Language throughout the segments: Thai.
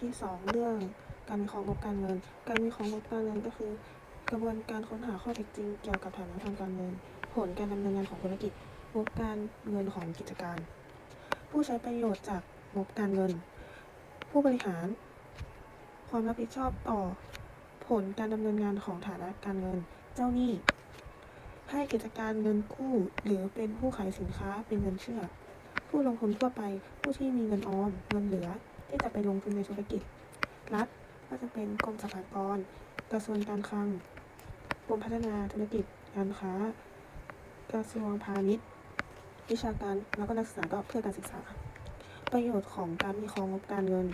ที่สองเรื่องการวิเคราะห์งบการเงิน การวิเคราะห์งบการเงินก็คือ กระบวนการค้นหาข้อเท็จจริงเกี่ยวกับฐานะทางการเงิน ผลการดำเนินงานของธุรกิจ งบการเงินของกิจการ ผู้ใช้ประโยชน์จากงบการเงิน ผู้บริหาร ความรับผิดชอบต่อ ผลการดำเนินงานของฐานะการเงิน เจ้าหนี้ ให้กิจการเงินกู้ หรือเป็นผู้ขายสินค้าเป็นเงินเชื่อ ผู้ลงทุนทั่วไป ผู้ที่มีเงินออม เงินเหลือ ที่จะไปลงทุนในธุรกิจ รัฐก็จะเป็นกรมสรรพากร กระทรวงการคลัง กรมพัฒนาธุรกิจการค้า กระทรวงพาณิชย์ วิชาการ แล้วก็นักศึกษาก็เพื่อการศึกษา ประโยชน์ของการวิเคราะห์งบการเงิน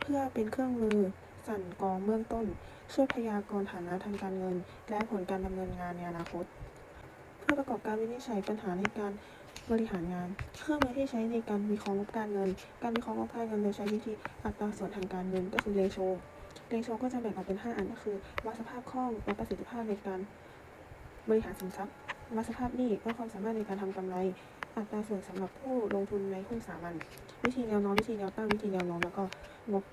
เพื่อเป็นเครื่องมือสั่นกองเบื้องต้น ช่วยพยากรณ์ฐานะทางการเงิน และผลการดำเนินงานในอนาคต เพื่อประกอบการวินิจฉัยปัญหาในการ บริหารงาน เครื่องมือที่ใช้ในการวิเคราะห์งบการเงิน การวิเคราะห์งบการเงินโดยใช้วิธีอัตราส่วนทางการเงินก็คือเรโชเรโชก็จะแบ่งออกเป็น 5 อันก็คือวัดสภาพคล่องวัดประสิทธิภาพในการบริหารสินทรัพย์วัดสภาพหนี้วัดความสามารถในการทำกำไร อัตราส่วนสำหรับผู้ลงทุนในหุ้นสามัญวิธีแนวโน้มวิธีแนวตั้งวิธีแนวโน้มแล้วก็งบ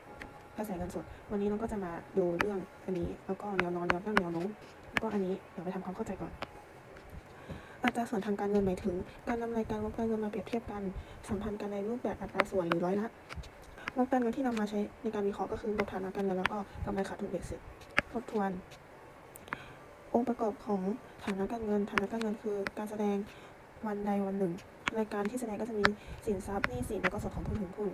กระแสเงินสด วันนี้เราก็จะมาดูเรื่องอันนี้ แล้วก็แนวโน้มแนวตั้งแนวโน้มแล้วก็อันนี้เดี๋ยวไปทำความเข้าใจก่อน อัตราส่วนทางการเงินหมายถึง การนำรายการงบการเงินมาเปรียบเทียบกัน สัมพันธ์กันในรูปแบบอัตราส่วนหรือร้อยละงบการเงินที่นำมาใช้ในการวิเคราะห์ก็คืองบฐานะการเงินแล้วก็กำไรขาดทุนเบ็ดเสร็จทบทวน องค์ประกอบของฐานะการเงิน ฐานะการเงินคือ การแสดงวันใดวันหนึ่ง รายการที่แสดงก็จะมีสินทรัพย์หนี้สินแล้วก็ส่วนของผู้ถือหุ้น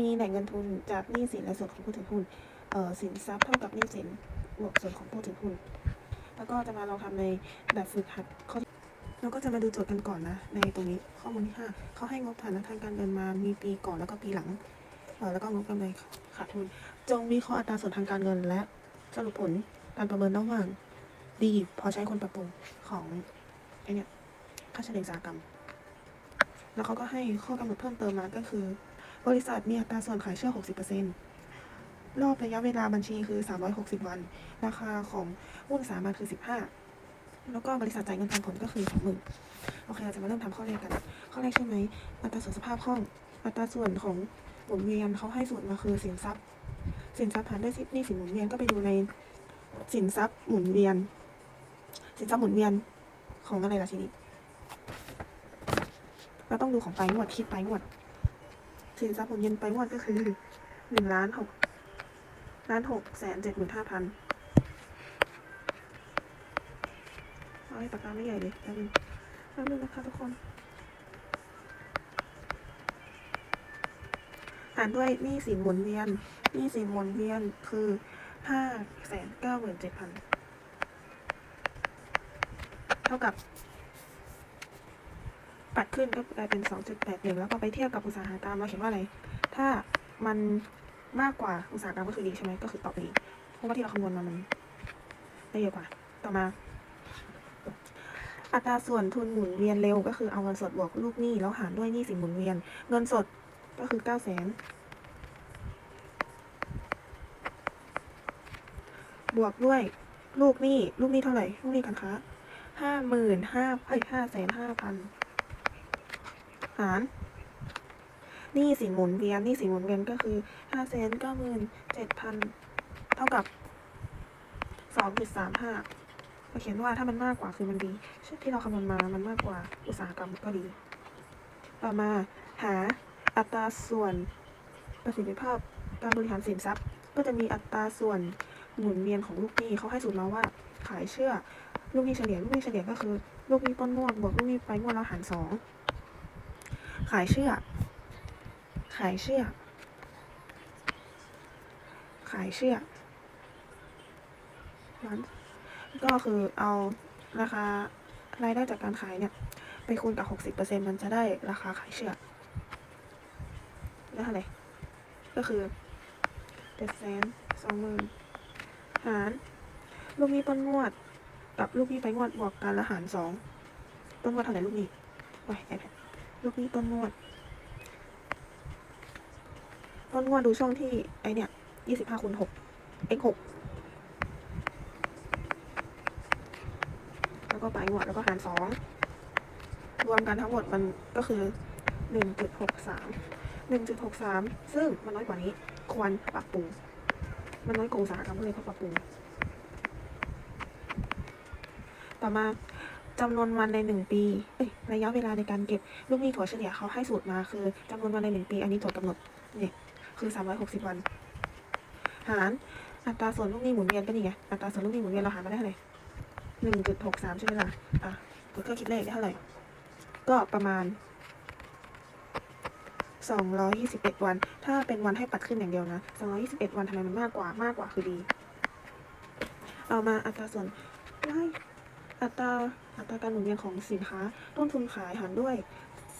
มีแหล่งเงินทุนจากหนี้สินและส่วนของผู้ถือหุ้นสินทรัพย์เท่ากับหนี้สินบวกส่วนของผู้ถือหุ้น แล้วก็จะมาลองทำในแบบฝึกหัดข้อเราก็จะมาดูโจทย์กันก่อนนะ ในตรงนี้ข้อมูลที่ห้าเขาให้งบฐานะทางการเงินมามีปีก่อนแล้วก็ปีหลังออแล้วก็งบกำไรขาดทุน จงวิเคราะห์อัตราส่วนทางการเงิน และสรุปผลการประเมินระหว่างดีพอใช้คนปรับปรุงของไอเนี่ยค่าเฉลี่ยอุตสาหกรรม แล้วเขาก็ให้ข้อกำหนดเพิ่มเติมมาก็คือ บริษัทมีอัตราส่วนขายเชื่อ 60% รอบระยะเวลาบัญชีคือ 360 วัน ราคาของหุ้นสามัญคือ 15 แล้วก็บริษัทจ่ายเงินปันผลก็คือ 20,000โอเคเราจะมาเริ่มทำข้อแรกกัน ข้อแรกใช่ไหมอัตราส่วนสภาพคล่อง อัตราส่วนของหมุนเวียนเขาให้สูตรมาคือสินทรัพย์ สินทรัพย์หารด้วยหนี้สินหมุนเวียนก็ไปดูในสินทรัพย์หมุนเวียน สินทรัพย์หมุนเวียนของอะไรล่ะทีนี้เราต้องดูของปงวดคิดปงวดสินทรัพย์หมุนเวียนปงวดก็คือหนึ่งล้านหก ล้านหกแสนเจ็ดหมื่นห้าพันเอาให้ปากกาไม่ใหญ่เลยแป๊บนึงแป๊บนึงนะคะทุกคน หารด้วยหนี้สินหมุนเวียนหนี้สินหมุนเวียนคือห้าแสนเก้าหมื่นเจ็ดพันเท่ากับ ปัดขึ้นก็กลายเป็น2.81แล้วก็ไปเทียบกับอุตสาหกรรมเราเขียนว่าอะไร ถ้ามัน มากกว่าอุตสาหกรรมก็คือดีใช่ไหมก็คือตอบดีเพราะว่าที่เราคำนวณมามันได้เยอะกว่า ต่อมา อัตราส่วนทุนหมุนเวียนเร็วก็คือเอาเงินสดบวกลูกหนี้แล้วหารด้วยหนี้สินหมุนเวียน เงินสดก็คือ9 0 0 0 0 0บวกด้วยลูกหนี้ลูกหนี้เท่าไหร่ลูกหนี้การค้าห้าหมื่นห้าเอ้ยห้าแสนห้าพันหาร หนี้สินหมุนเวียนหนี้สินหมุนเวียนก็คือห้าแสนเก้าหมื่นเจ็ดพันเท่ากับสองจุดสามห้าเราเขียนว่าถ้ามันมากกว่าคือมันดีที่เราคำนวณมามันมากกว่าอุตสาหกรรมก็ดี ต่อมาหาอัตราส่วนประสิทธิภาพการบริหารสินทรัพย์ ก็จะมีอัตราส่วนหมุนเวียนของลูกหนี้เขาให้สูตรมาว่าขายเชื่อลูกหนี้เฉลี่ยลูกหนี้เฉลี่ยก็คือ ลูกหนี้ต้นงวดบวกลูกหนี้ปลายงวดแล้วหารสองขายเชื่อ ขายเชื่อขายเชื่อนั้นก็คือเอาราคารายได้จากการขายเนี่ย ไปคูณกับหกสิบเปอร์เซ็นมันจะได้ราคาขายเชื่อได้เท่าไหร่ก็คือเจ็ดแสนสองหมื่นหารลูกนี้ต้นงวด กับลูกนี้ไปงวดบวกกันแล้วหารสองต้นงวดเท่าไหร่ลูกนี้ไปไอแพดลูกนี้ต้นงวด ต้นงวดดูช่องที่ ไอเนี่ยยี่สิบห้าคูณหก x หกแล้วก็ปลายงวดแล้วก็หารสองรวมกันทั้งหมดมันก็คือหนึ่งจุดหกสามหนึ่งจุดหกสามซึ่งมันน้อยกว่านี้ ควรปรับปรุง มันน้อยกว่าอุตสาหกรรมก็เลยต้องปรับปรุง ต่อมาจำนวนวันในหนึ่งปี เอ้ย ระยะเวลาในการเก็บ ลูกหนี้ถั่วเฉลี่ยเขาให้สูตรมาคือจำนวนวันในหนึ่งปี อันนี้ถั่วกำหนดเนี่ย คือสามร้อยหกสิบวัน หารอัตราส่วนลูกหนี้หมุนเวียนก็นี่ไง อัตราส่วนลูกหนี้หมุนเวียนเราหารมาได้เท่าไหร่หนึ่งจุดหกสามใช่ไหมล่ะ อะกดเครื่องคิดเลขได้เท่าไหร่ ก็ประมาณสองร้อยยี่สิบเอ็ดวัน ถ้าเป็นวันให้ปัดขึ้นอย่างเดียวนะสองร้อยี่สิบเอ็ดวันทำไมมันมากกว่ามากกว่าคือดี เอามาอัตราส่วนไม่อัตราอัตราการหมุนเวียนของสินค้า ต้นทุนขายหารด้วย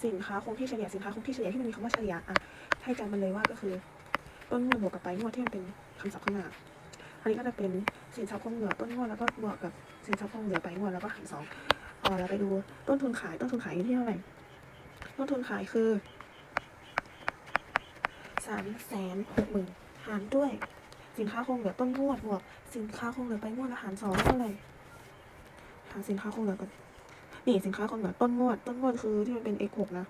สินค้าคงที่เฉลี่ยสินค้าคงที่เฉลี่ยที่มันมีคำว่าเฉลี่ยอะ ให้จำมันเลยว่าก็คือ ต้นงวดบวกกับปลายงวดที่มันเป็นคำศัพท์ข้างหน้าอันนี้ก็จะเป็นสินทรัพย์คงเหลือต้นงวดแล้วก็บวกกับสินทรัพย์คงเหลือปลายงวดแล้วก็หารสองอ๋อเราไปดูต้นทุนขายต้นทุนขายอยู่ที่เท่าไหร่ต้นทุนขายคือสามแสนหกหมื่นหารด้วย สินค้าคงเหลือต้นงวดบวก สินค้าคงเหลือปลายงวดแล้วหารสองเท่าไหร่หาสินค้าคงเหลือก่อนนี่สินค้าคงเหลือต้นงวด ต้นงวดคือที่มันเป็น x หกนะ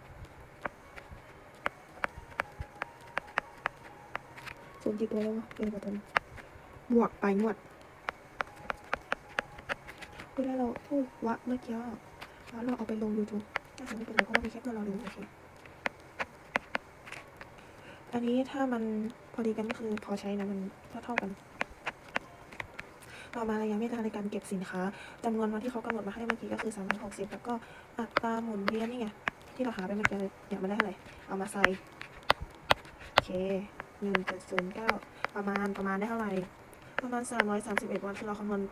ส่วนกี่ตัวแล้ววะเป็นกว่าตัวนี้บวกไปลายงวดเวลาเราพูดวะเมื่อกี้แล้วเราเอาไปลง YouTube น่าจะไม่เป็นไรเพราะว่ามีแค่เพื่อนเราดูโอเคอันนี้ถ้ามันพอดีกันก็คือพอใช้นะมันเท่าเท่ากันต่อมาระยะเวลาในการเก็บสินค้าจำนวนวันที่เขากำหนดมาให้เมื่อกี้ก็คือ3 6 0แล้วก็อัตราหมุนเวียนนี่ไงที่เราหาไปเมื่อกี้เลยเนี่ยมันได้เท่าไหร่เอามาใส่โอเค 1.09ประมาณประมาณได้เท่าไหร่ ประมาณ331วันคือเราคำนวณ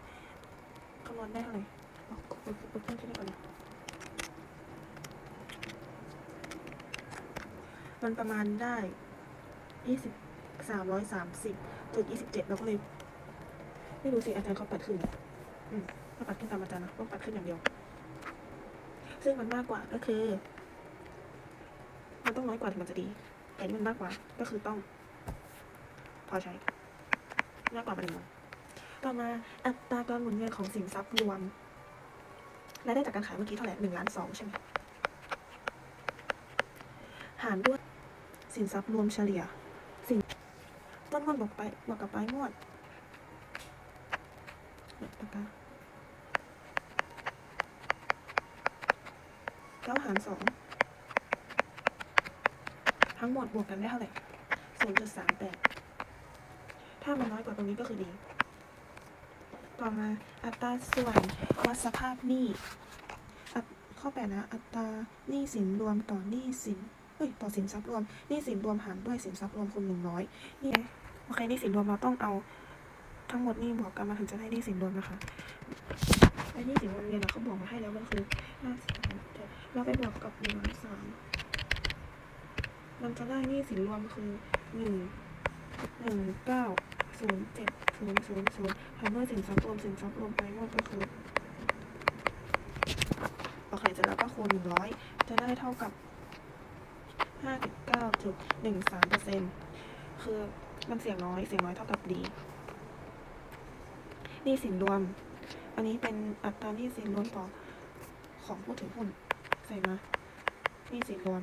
คำนวณได้เท่าไหร่เอากดกดกดเครื่องคิดเลขก่อนนะมันประมาณได้ยี่สิบสามร้อยสามสิบจุดยี่สิบเจ็ดเราก็เลย ไม่รู้สิอาจารย์เขาปัดขึ้นอืมเขาปัดขึ้นตามอาจารย์นะต้องปัดขึ้นอย่างเดียว ซึ่งมันมากกว่าก็คือ มันต้องน้อยกว่าถึงมันจะดีแต่นี่มันมากกว่าก็คือต้อง อใช้มากกว่าประเด็นงต่อมาอัตราการหมุนเวียนของสินทรัพย์รวมรายได้จากการขายเมื่อกี้เท่าไหร่หนึ่งล้านสองใช่ไหมหารด้วยสินทรัพย์รวมเฉลี่ย สินต้นงวดบอกไปบอกกับปลายงวดปากกาเก้าหารสองทั้งหมดบวกกันได้เท่าไหร่ศูนย์จุดสามแปด ถ้ามันน้อยกว่าตรงนี้ก็คือดี ต่อมาอัตราส่วนวัดสภาพหนี้ข้อแปดนะ อัตราหนี้สินรวมต่อหนี้สินเอ้ยต่อสินทรัพย์รวมหนี้สินรวมหารด้วยสินทรัพย์รวมคูณหนึ่งร้อยนี่โอเคหนี้สินรวมเราต้องเอาทั้งหมดนี่บวกกันมาถึงจะได้หนี้สินรวมนะคะไอ้หนี้สินวนเวียนเขาบอกมาให้แล้วมันคือห้าสิบเราไปบวกกับหนึ่งร้อยสามมันจะได้หนี้สินรวมคือหนึ่งหนึ่งเก้า ศูนย์เจ็ดศูนย์ศูนย์ศูนย์หารด้วยสินทรัพย์รวมสินทรัพย์รวมไปหมดก็คือโอเคเสร็จแล้วก็คูณหนึ่งร้อยจะได้เท่ากับห้าสิบเก้าจุดหนึ่งสามเปอร์เซ็นต์คือมันเสียงน้อยเสียงน้อยเท่ากับดีนี้สินรวม อันนี้เป็นอัตราหนี้สินรวมต่อของผู้ถือหุ้นใส่มาหนี้สินรวม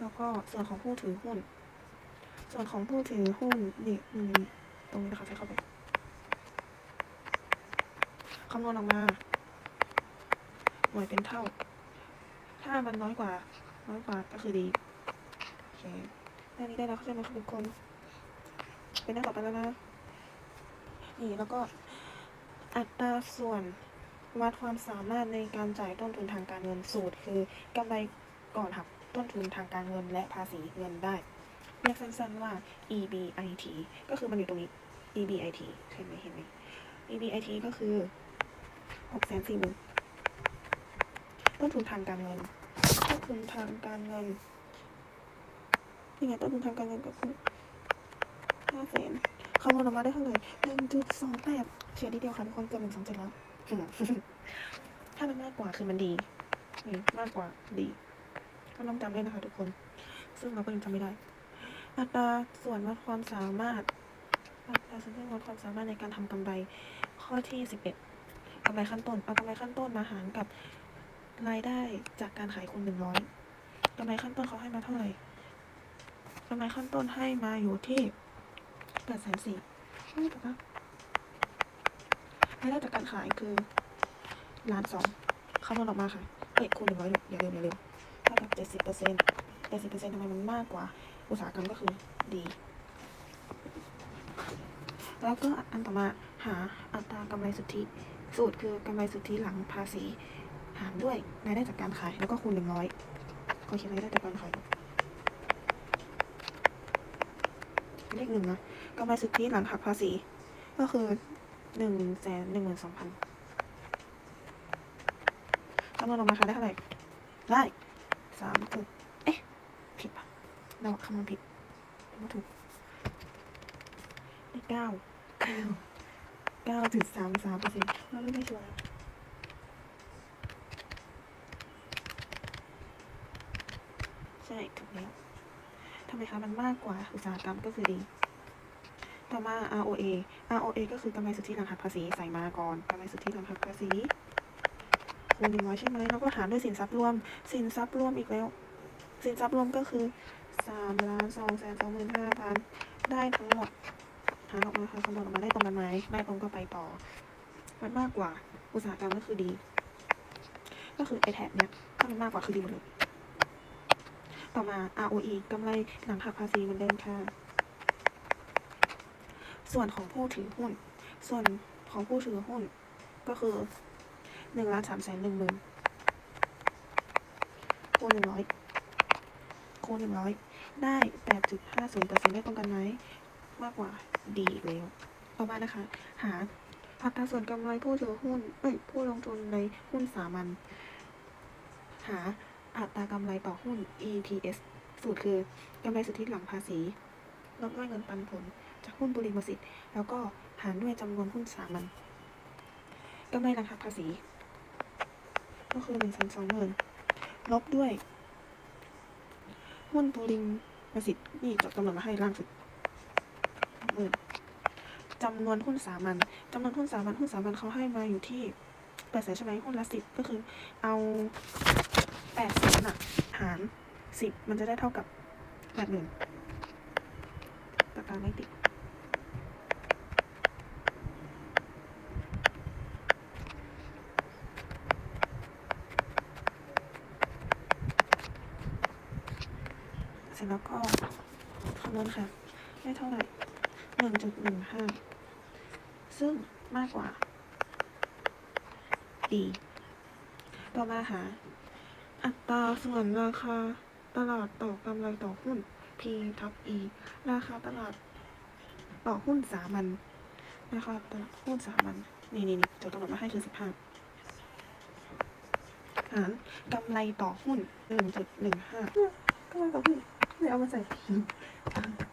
แล้วก็ส่วนของผู้ถือหุ้น ส่วนของผู้ถือหุ้นนี่ตรงนี้นะคะใส่เข้าไปคำนวณออกมาหน่วยเป็นเท่า ถ้ามันน้อยกว่า น้อยกว่าก็คือดีโอเคหน้านี้ได้แล้วเข้าใจไหมคะทุกคน เป็นหน้าต่อไปแล้วนะนี่แล้วก็อัตราส่วนวัดความสามารถในการจ่ายต้นทุนทางการเงินสูตร คือกำไรก่อนหักต้นทุนทางการเงินและภาษีเงินได้ เรียกสั้นๆว่า EBIT ก็คือมันอยู่ตรงนี้ EBIT เห็นไหมเห็นไหม EBIT ก็คือหกแสนสี่หมื่นต้นทุนทางการเงิน ต้นทุนทางการเงินนี่ไงต้นทุนทางการเงินก็คือห้าแสนคำนวณออกมาได้เท่าไหร่หนึ่งจุดสองแปดเฉียดนิดเดียวค่ะทุกคนเกือบหนึ่งสองเจ็ดแล้ว ถ้ามันมากกว่าคือมันดีมากกว่าดีก็ต้องจำได้นะคะทุกคน ซึ่งเราก็ยังจำไม่ได้ อัตราส่วนวัดความสามารถอัตราส่วนวัดความสามารถในการทำกำไร ข้อที่สิบเอ็ดกำไรขั้นต้น เอากำไรขั้นต้นมาหารกับรายได้จากการขายคูณหนึ่งร้อยกำไรขั้นต้นเขาให้มาเท่าไหร่กำไรขั้นต้นให้มาอยู่ที่แปดแสนสี่ไม่ถูกปะรายได้จากการขายคือล้านสองคำนวณออกมาค่ะ เอ้ยคูณหนึ่งร้อยอย่าลืมอย่าลืมเท่ากับเจ็ดสิบเปอร์เซ็นต์เจ็ดสิบเปอร์เซ็นต์ทำไมมันมากกว่า อุตสาหกรรมก็คือดี แล้วก็อันต่อมาหาอัตรากำไรสุทธิ สูตรคือกำไรสุทธิหลังภาษี หารด้วยรายได้จากการขาย แล้วก็คูณหนึ่งร้อยขอเขียนรายได้จากการขายเลขหนึ่งนะกำไรสุทธิหลังหักภาษี ก็คือหนึ่งแสนหนึ่งหมื่นสองพันคำนวณออกมาค่ะได้เท่าไหร่ ได้สามจุด เราคำนวณผิดไม่ถูกได้เก้าเก้าเก้าจุดสามสามเปอร์เซ็นต์เราไม่ชัวร์ใช่ถูกแล้วทำไมคะมันมากกว่าอุตสาหกรรมก็คือดีต่อมา ROA ROA ก็คือกำไรสุทธิหลังหักภาษีใส่มาก่อนกำไรสุทธิหลังหักภาษีคูณหนึ่งร้อยใช่ไหมแล้วก็หารด้วยสินทรัพย์รวม สินทรัพย์รวมอีกแล้ว สินทรัพย์รวมก็คือ สามล้านสองแสนสองหมื่นห้าพันได้ทั้งหมดหารออกมาค่ะคำนวณออกมาได้ตรงกันไหมได้ตรงก็ไปต่อ มันมากกว่าอุตสาหกรรมก็คือดี ก็คือไอแท็บเนี้ยถ้ามันมากกว่าคือดีหมดเลยต่อมา ROE กำไรหลังหักภาษีเหมือนเดิมค่ะ ส่วนของผู้ถือหุ้น ส่วนของผู้ถือหุ้นก็คือหนึ่งล้านสามแสนหนึ่งหมื่นคูณหนึ่งร้อย ณหนึ่งร้อยได้แปดจุดห้าศูนย์เปอร์เซ็นได้ตรงกันไหมมากกว่าดีแล้วต่อมานะคะ หาอัตราส่วนกำไรผู้ถือหุ้นเอ้ยผู้ลงทุนในหุ้นสามัญหาอัตรากำไรต่อหุ้น EPS สูตรคือกำไรสุทธิหลังภาษีลบด้วยเงินปันผลจากหุ้นบริมสิทธิ์แล้วก็หารด้วยจำนวนหุ้นสามัญกำไรหลังหักภาษี ก็คือหนึ่งแสนสองหมื่นลบด้วย หุ้นบริมสิทธิ์นี่จดกำหนดมาให้ล่างสุดหมื่นจำนวนหุ้นสามัญจำนวนหุ้นสามัญหุ้นสามัญเขาให้มาอยู่ที่แปดแสนใช่ไหมหุ้นละสิบก็คือเอาแปดแสนอะหารสิบมันจะได้เท่ากับแปดหมื่นปากกาไม่ติด เสร็จแล้วก็คำนวณค่ะ ได้เท่าไหร่หนึ่งจุดหนึ่งห้าซึ่งมากกว่าดีต่อมาหา อัตราส่วนราคาตลาดต่อกำไรต่อหุ้น P ทับ E ราคาตลาดต่อหุ้นสามัญราคาตลาดหุ้นสามัญนี่นี่นี่จดกำหนดมาให้คือสิบห้าหารกำไรต่อหุ้นหนึ่งจุดหนึ่งห้ากำไรต่อหุ้น เลยเอามาใส่พิมพ์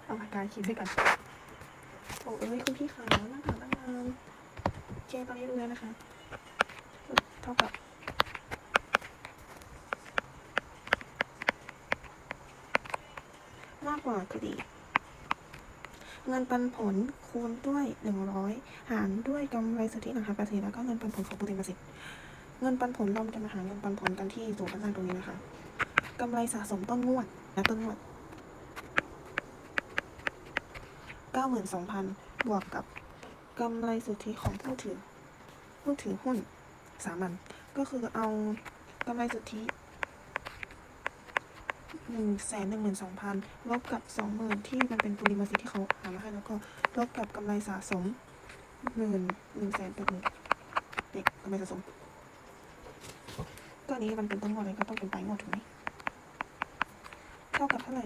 เอาปากกาขีดด้วยกันโอ้เอ้ยคุณพี่ขานั่งถามตั้งนานโอเคตอนนี้รู้แล้วนะคะ เท่ากับมากกว่าคดี เงินปันผลคูณด้วยหนึ่งร้อยหารด้วยกำไรสุทธิหลังหักภาษีแล้วก็เงินปันผลของผู้ถือสิทธิ์เงินปันผลเราจะมาหาเงินปันผลกันที่สูตรด้านล่างตรงนี้นะคะกำไรสะสมต้นงวดและต้นงวด เก้าหมื่นสองพันบวกกับกำไรสุทธิของผู้ถือ ผู้ถือหุ้นสามัญก็คือเอากำไรสุทธิหนึ่งแสนหนึ่งหมื่นสองพันลบกับสองหมื่นที่มันเป็นปริมาสิทธิ์ที่เขาหามาให้แล้วก็ลบกับกำไรสะสมหมื่นหนึ่งแสนแปดหมื่นเด็กกำไรสะสมก็อันนี้มันเป็นต้นงวดเลยก็ต้องเป็นปลายงวดถูกไหมเท่ากับเท่าไหร่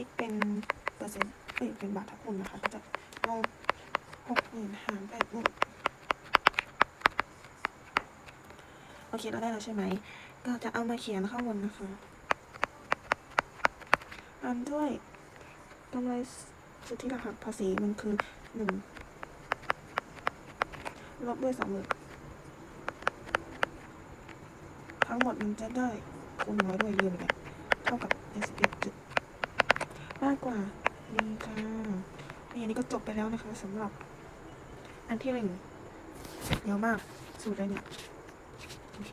คิดเป็นเปอร์เซ็นต์เอ้ยเป็นบาททับหุ้นะคะ ก็จะเอาหกหมื่นหารแปดหมื่นโอเค เราได้แล้วใช่ไหม ก็จะเอามาเขียนข้างบนนะคะอันด้วยกำไรสุทธิรหักภาษีมันคือหนึ่งลบด้วยสองหมื่นทั้งหมดมันจะได้คูณร้อยด้วยลืมไปเท่ากับเจ็ดสิบเอ็ดจุด มากกว่าดีค่ะนี่อันนี้ก็จบไปแล้วนะคะสำหรับ อันที่หนึ่งเยอะมากสูตรอะไรเนี่ยโอเค